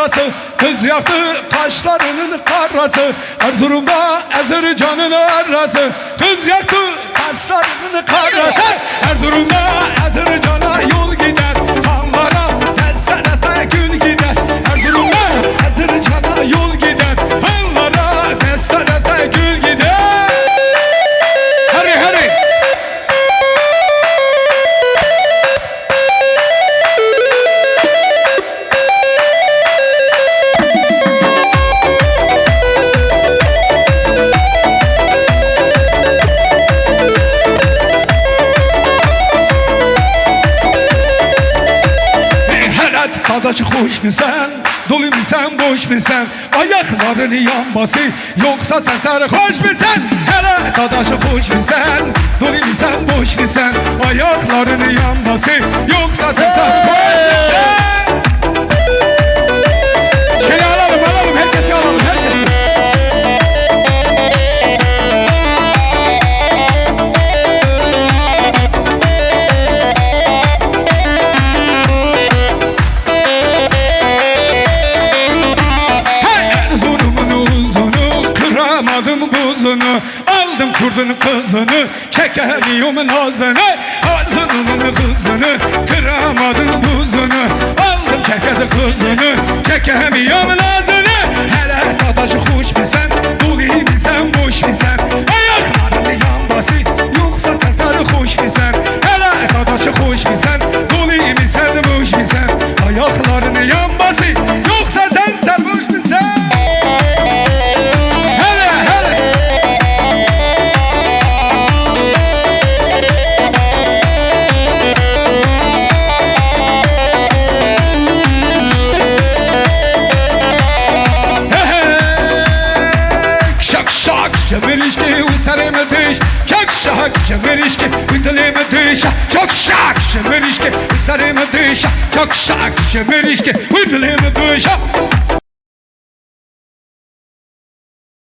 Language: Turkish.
karası Kız yaktı kaşlarının karası. Erzurum'da Ezircan'ın arası. Kız yaktı kaşlarının karası. Erzurum'da Ezircan'a Dadaşı hoş mu sen? Dolu mu sen, boş mu sen? Ayakların yanması Yoksa sen sarhoş mu sen? Hele dadaşı hoş mu sen? Dolu mu boş mu sen? Ayakların yanması Yoksa sen sarhoş mu buzunu Aldım kurdun kızını Çekemiyorum nazını Erzurum'un kızını Kıramadım buzunu. Aldım çekezi kızını Çekemiyorum nazını Hele dadaşı hoş mu Şak çevirişki usarımı düş Şak şak çevirişki üdülümü düş Şak şak çevirişki usarımı düş Şak şak çevirişki üdülümü düş